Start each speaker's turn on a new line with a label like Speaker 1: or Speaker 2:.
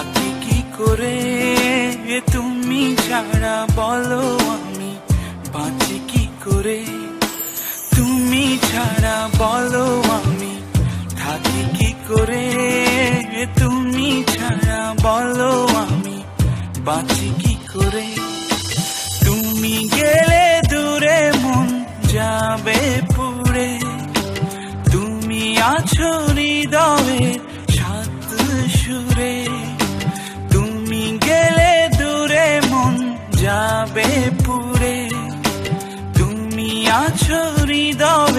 Speaker 1: থাকি কি করে? তুমি ছাড়া বলো আমি বাঁচি কি করে? তুমি ছাড়া বলো আমি থাকি কি করে? তুমি ছাড়া বলো আমি বাঁচি কি করে? তুমি গেলে দূরে মন যাবে পুড়ে। তুমি আছো হৃদয়ে সাত সুরে। আছো হৃদয়ে।